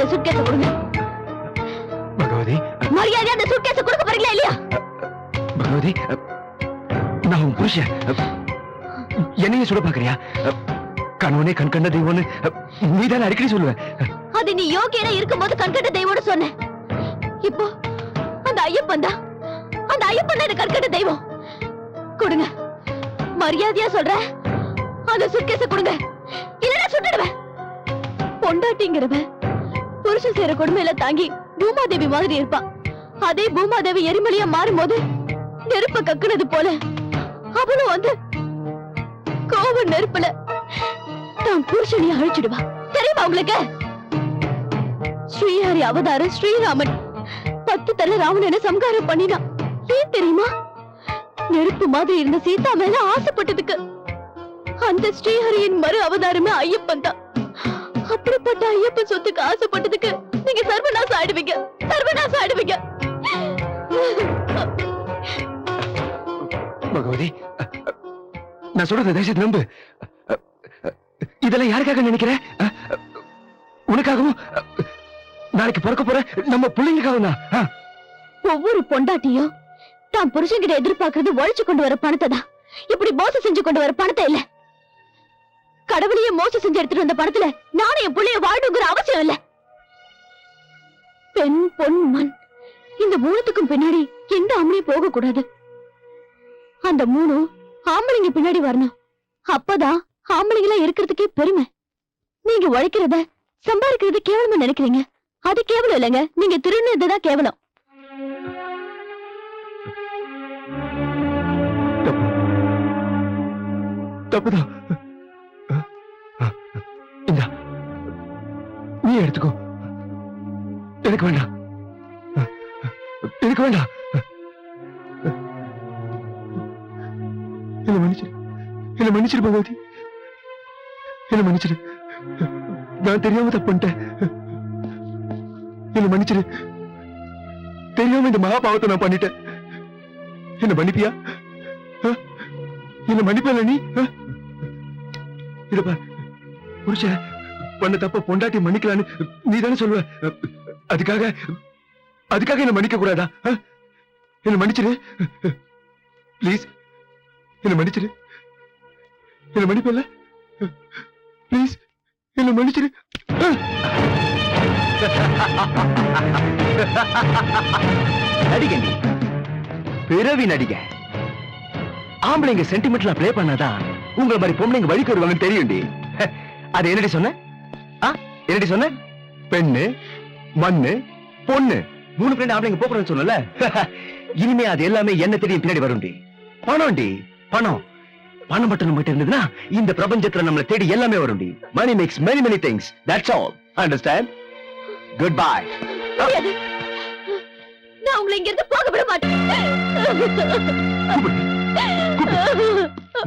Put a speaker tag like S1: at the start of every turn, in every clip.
S1: அந்த சுட்கேஸ கொடுங்க.
S2: பகவதி
S1: மரியாதை அந்த சுட்கேஸ கொடுக்க போறீங்களா இல்லையா?
S2: பகவதி நான் உன் புருஷன். என்னையும் சுட பாக்குறியா கணவனே கண் கண்ட தெய்வம்னு நீதானே அடிக்கடி சொல்லுவேன்
S1: அது நீ யோகியனா இருக்கும்போது கண்கட்ட தெய்வம்னு சொன்ன. இப்போ அந்த ஐயப்பன் தான். அந்த ஐயப்பன் எனக்கு கண்கட்ட தெய்வம். கொடுங்க. மரியாதையா சொல்றேன் அந்த சுட்கேஸ கொடுங்க. இல்லைன்னா சுட்டுடுவேன். பொண்டாட்டிங்கிறவ புருஷன் செய்யற கொடுமையில தாங்கி பூமாதேவி மாதிரி இருப்பா. அதே பூமாதேவி எரிமலையா மாறும்போது நெருப்ப கக்குனது போல அவளும் வந்து கோவ நெருப்புல தன் புருஷனையும் அழிச்சிடுவா. தெரியுமா உங்களுக்கு? ஸ்ரீஹரி அவதாரம் ஸ்ரீராமன் பத்து தலை ராவணனை சம்காரம் பண்ணினான் ஏன் தெரியுமா? நெருப்பு மாதிரி இருந்த சீதா மேல ஆசைப்பட்டதுக்கு அந்த ஸ்ரீஹரியின் மறு அவதாரமே ஐயப்பன் தான் அப்படிப்பட்ட ஐயப்பன் சொத்துக்கு ஆசைப்பட்டதுக்கு நீங்க சர்வநாசம் ஆயிடுவீங்க. சர்வநாசம் ஆயிடுவீங்க.
S2: பகவதி நான் சொல்றத தயவுசெய்து நம்பு. இதெல்லாம் யாருக்காக நினைக்கிற? உனக்காகவும் நாளைக்கு பிறக்க போற நம்ம பிள்ளைங்களுக்காகவும் தான்.
S1: ஒவ்வொரு பொண்டாட்டியும் தான் புருஷன்கிட்ட எதிர்பார்க்கறது உழைச்சு கொண்டு வர பணத்தை தான். இப்படி மோசம் செஞ்சு கொண்டு வர பணத்தை இல்ல. கடவுளையே மோசம் செஞ்சு எடுத்துட்டு வந்த பணத்துல நானும் என் புள்ளைய வாழணுங்கிற அவசியம் இல்ல. பெண் பொன் மண். இந்த மூணுத்துக்கும் பின்னாடி எந்த ஆம்பளையும் போக கூடாது. அந்த மூணும் ஆம்பளைங்க பின்னாடி வரணும். அப்பதான் ஆம்பளைங்களா இருக்கிறதுக்கே பெருமை. நீங்க உழைக்கிறத சம்பாதிக்கிறது கேவலமா நினைக்கிறீங்க. அது கேவலம் இல்லைங்க. நீங்க திருநதுதான் கேவலம்.
S2: தப்புதான். நீ எடுத்துக்கோ. எனக்கு வேண்டாம். எனக்கு வேண்டாம். என்ன மன்னிச்சிரு. என்ன மன்னிச்சிரு பகவதி. என்ன மன்னிச்சிரு. நான் தெரியாம தப்பு பண்ணிட்டேன். என்ன மன்னிச்சிரு. தெரியாம இந்த மகா பாவத்தை நான் பண்ணிட்டேன். என்ன மன்னிப்பியா? என்ன மன்னிப்பல நீ? இத பண்ண தப்ப பொண்டாட்டி மன்னிக்கலான்னு நீ தானே சொல்லுவ. அதுக்காக அதுக்காக என்ன மன்னிக்க கூடாதா? என்ன மன்னிச்சிரு. ப்ளீஸ் என்ன மன்னிச்சிரு. என்ன மன்னிப்பல்ல? ப்ளீஸ் என்ன மன்னிச்சிரு. ஆ! பிறவி நடிக ஆம்பளைங்க சென்டிமெண்ட்ல ப்ளே பண்ணாதான் உங்களை மாதிரி பொம்பளைங்க வழிக்கு வருவாங்கன்னு தெரியும்டி. அது என்னடி சொன்ன? என்னடி சொன்ன? பெண்ணு மண்ணு பொண்ணு. மூணு ஃப்ரெண்ட் ஆம்பளைங்க போக்குறேன்னு சொன்னல இனிமே அது எல்லாமே என்ன தெரியும் பின்னாடி வரும்டி. பணம்டி பணம். பணம் மட்டும் நம்ம இருந்ததுன்னா இந்த பிரபஞ்சத்துல நம்மளை தேடி எல்லாமே வரும்டி. Money makes many many things that's all understand good
S1: bye நான் உங்களை இங்க இருந்து போக விட மாட்டேன்.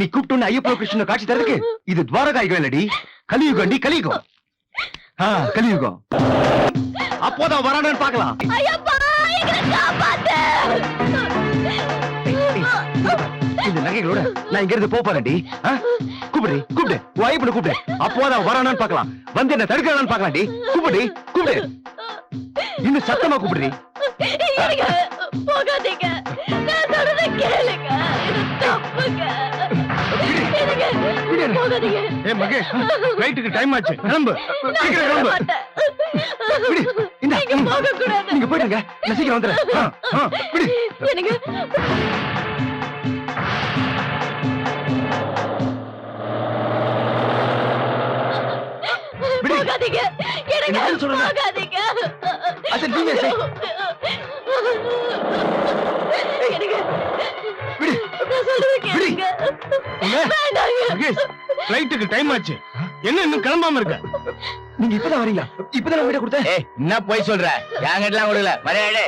S2: நீ கூப்பிட்டு ஐயப்ப கிருஷ்ண காட்சி தரதுக்கு இது துவாரகாயுகம் இல்லடி கலியுகம் ஆ கலியுகம். அப்போதான் வரானு
S1: காப்பாத்து!
S2: இந்த நகைகளோட நான் இங்க இருந்து போறேன்டி கூப்பிடு. கூப்பிடு ஐயப்பனை கூப்பிடு. அப்போதான் வரானான்னு பார்க்கலாம். வந்து என்ன தடுக்கிறான்னு பார்க்கலாம்டி. கூப்பிடு கூப்பிடு. இன்னும் சத்தமா
S1: இருங்க, போகாதீங்க. போகாதீங்க
S2: ஏ மகேஷ் ரைட்டுக்கு டைம் ஆச்சு கிளம்பு சீக்கிரம் கிளம்பு இந்தா,
S1: நீங்க
S2: ம்.
S1: போகக்கூடாது.
S2: நீங்க போயிடுங்க நான் சீக்கிரம்.
S1: எனக்கு. போகாதீங்க எனக்கு? போகாதீங்க
S2: அது நீங்க.
S1: எனக்கு. நான் சொல்றது. கேளுங்க
S3: மகேஷ் ஃபிளைட்டுக்கு டைம் ஆச்சு. என்ன இன்னும் கிளம்பாம இருக்க?
S2: நீங்க இப்பதான் வரீங்களா இப்பதான் வீட கொடுத்தேன்.
S3: ஏய் என்ன போய் சொல்ற? என்கிட்டலாம் கொடுக்கல. மரியாதை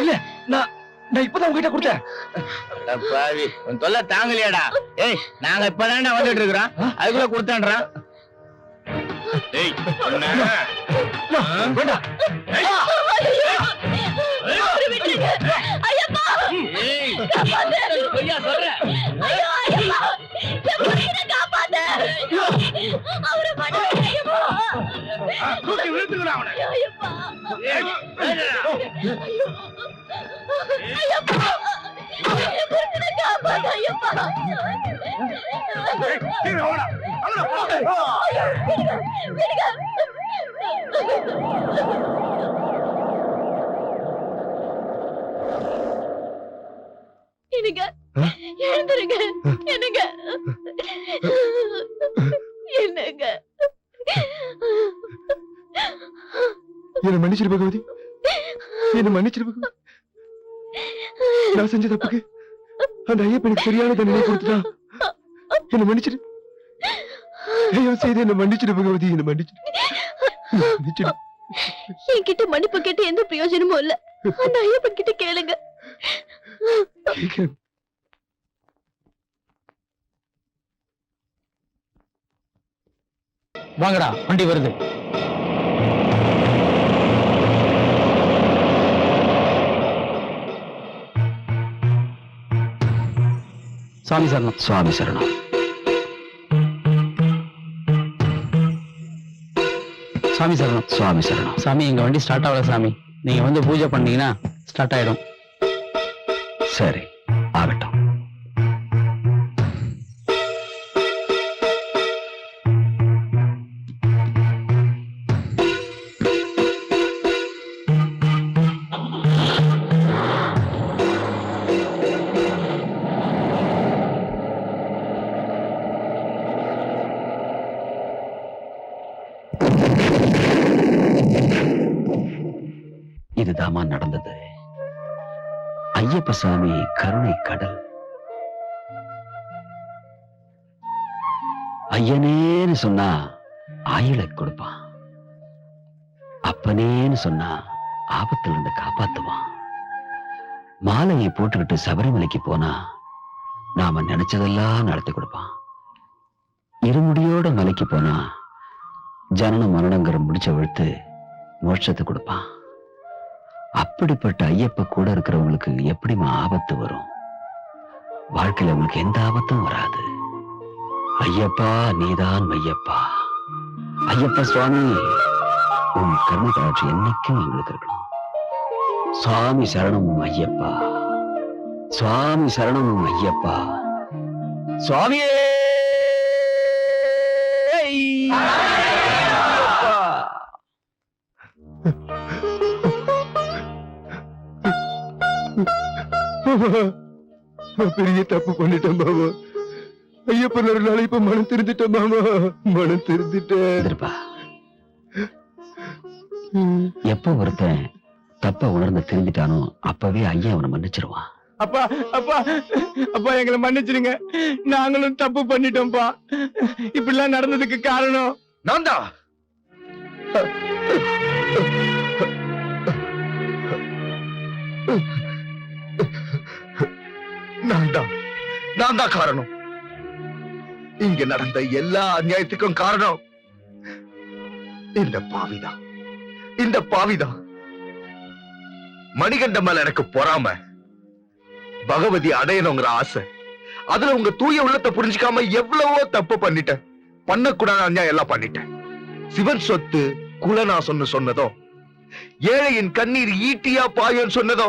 S2: இல்ல நான் நான் இப்பதான் உங்ககிட்ட கொடுத்தேன்.
S3: பாவி உன் தொல்லை தாங்கலையாடா. ஏய் நாங்க இப்பதான்டா வந்துட்டு இருக்கிறோம். அதுக்குள்ள கொடுத்தான்றான். ஏய்
S2: வேண்டாம்.
S1: ஐயப்பா. ஐயோ, ஐயப்பா.
S4: வாடா. அவனை போ.
S1: விடுங்க. என்னங்க? எழுந்துருங்க என்னங்க? என்னங்க?
S5: என்ன மன்னிச்சிரு பகவதி. என்ன மன்னிச்சிரு பகவதி. நான் செஞ்ச தப்புக்கு அந்த ஐயப்பனுக்கு சரியான தண்டனை கொடுத்துட்டான் என்ன மன்னிச்சிரு. தயவு செய்து என்ன மன்னிச்சிரு பகவதி என்ன மன்னிச்சிரு. மன்னிச்சிரு.
S1: என்கிட்ட மன்னிப்பு கேட்டு எந்த பிரயோஜனமும் இல்ல. அந்த ஐயப்பன் கிட்ட கேளுங்க.
S6: வாங்கடா வண்டி வருது. சாமி சரணம்.
S5: சுவாமி சரணம்.
S6: சாமி சரணம்.
S5: சுவாமி சரணம்.
S6: சாமி எங்க வண்டி ஸ்டார்ட் ஆகல சாமி. நீங்க வந்து பூஜை பண்ணீங்கன்னா ஸ்டார்ட் ஆயிடும்.
S5: சரி ஆகட்டும். இதுதாமா நடந்தது. ஐயப்ப சாமி கருணை கடல். ஐயனேன்னு சொன்னா ஆயுளை கொடுப்பான். அப்பனேன்னு சொன்னா ஆபத்துல இருந்து காப்பாத்துவான். மாலையை போட்டுக்கிட்டு சபரிமலைக்கு போனா நாம நினைச்சதெல்லாம் நடத்தி கொடுப்பான். இருமுடியோட மலைக்கு போனா ஜனன மரணங்கிற முடிச்ச விழுத்து மோட்சத்தை கொடுப்பான். இப்படிப்பட்ட ஐயப்ப கூட இருக்கிறவங்களுக்கு எப்படிமா ஆபத்து வரும்? வாழ்க்கையில அவங்களுக்கு எந்த ஆபத்தும் வராது. ஐயப்பா நீதான் மையப்பா. ஐயப்ப சுவாமி உன் கர்ம காட்சி என்னைக்கும் எங்களுக்கு இருக்கணும். சுவாமி சரணம் ஐயப்பா. சுவாமி சரணம் ஐயப்பா. சுவாமியே! பெரிய தப்பு பண்ணிட்டேன் பாபா ஐயப்பன் ஒரு நாள் இப்ப மனம் திருந்துட்டேன் மாமா மனம் திருந்துட்டேன் எப்ப ஒருத்தன் தப்ப உணர்ந்து திருந்திட்டானோ அப்பவே ஐயா அவனை மன்னிச்சிருவான்
S6: அப்பா அப்பா அப்பா எங்களை மன்னிச்சிருங்க நாங்களும் தப்பு பண்ணிட்டோம்ப்பா இப்படிலாம் நடந்ததுக்கு காரணம்
S5: நான் தான் நான் நான் தான் காரணம். இங்க நடந்த எல்லா அநியாயத்துக்கும் காரணம் இந்த பாவிதான். இந்த பாவிதான். மணிகண்ட மேல எனக்கு பொறாம. பகவதி அடையணுங்கிற ஆசை. அதுல உங்க தூய உள்ளத்தை புரிஞ்சுக்காம எவ்வளவோ தப்பு பண்ணிட்டேன். பண்ணக்கூடாத அநியாயம் எல்லாம் பண்ணிட்டேன். சிவன் சொத்து குலநாசம்னு சொன்னதோ ஏழையின் கண்ணீர் ஈட்டியா பாயும் சொன்னதோ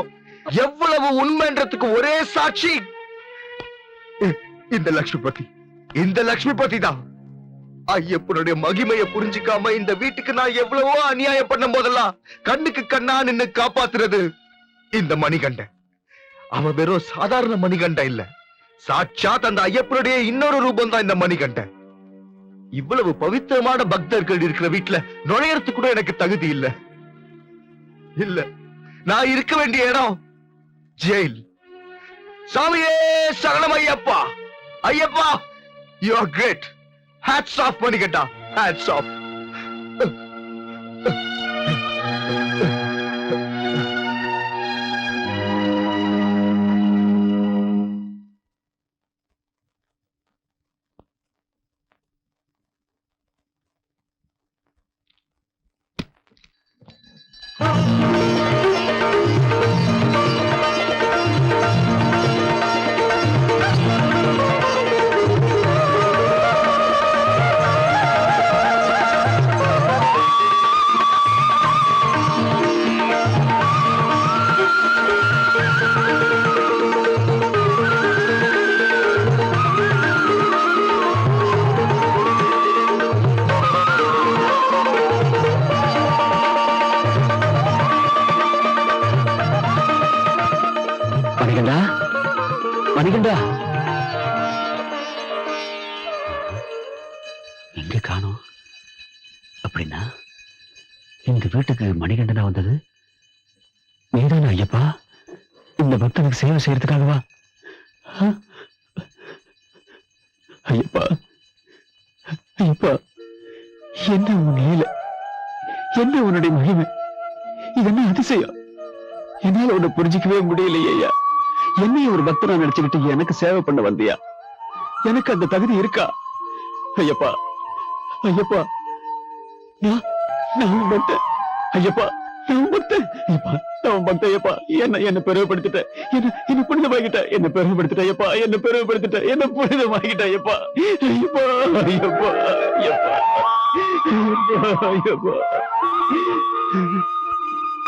S5: எவ்வளவு உண்மைன்றதுக்கு ஒரே சாட்சி இந்த லட்சுமிபதி இந்த லட்சுமிபதி தான் ஐயப்பனுடைய மகிமையை புரிஞ்சுக்காம இந்த வீட்டுக்கு நான் எவ்வளவோ அநியாயம் பண்ணும் போதெல்லாம் கண்ணுக்கு கண்ணா நின்னு காப்பாத்துறது இந்த மணிகண்டன். அவன் வெறும் சாதாரண மணிகண்டன் இல்ல. சாட்சாத் அந்த ஐயப்பனுடைய இன்னொரு ரூபம் தான் இந்த மணிகண்டன். இவ்வளவு பவித்திரமான பக்தர்கள் இருக்கிற வீட்டுல நுழையறதுக்கு கூட எனக்கு தகுதி இல்ல. இல்ல. நான் இருக்க வேண்டிய இடம் ஜெயில். சாமியே சரணம் Ayyappa Ayyappa you are great hats off Manikanda hats off
S7: Manikanta எங்க காணோம்? அப்படின்னா இந்த வீட்டுக்கு மணிகண்டனா வந்தது? நீதானா ஐயப்பா? இந்த பக்தனுக்கு சேவை செய்யறதுக்காகவா? ஆ? ஐயப்பா ஐயப்பா என்ன உன் லீல என்ன உன்னுடைய மகிமை? இது என்ன அதிசயம்? என்னால் உன்னை புரிஞ்சிக்கவே முடியலையா என்னைய ஒரு பக்தரா நினைச்சுக்கிட்டு எனக்கு சேவை பண்ண வந்தியா? எனக்கு அந்த தகுதி இருக்கா? ஐயப்பா ஐயப்பா நான் உன் பக்தன் ஐயப்பா நான் உன் பக்தன் ஐயப்பா நான் உன் பக்தன் ஐயப்பா. என்ன என்ன பெருமைப்படுத்திட்ட? என்ன என்ன புனிதமாகிட்ட? என்ன பெருமைப்படுத்திட்ட ஐயப்பா? என்ன பெருமைப்படுத்திட்ட? என்ன புனிதமாகிட்ட ஐயப்பா? ஐயப்பா ஐயப்பா ஐயப்பா ஐயப்பா ஐயப்பா.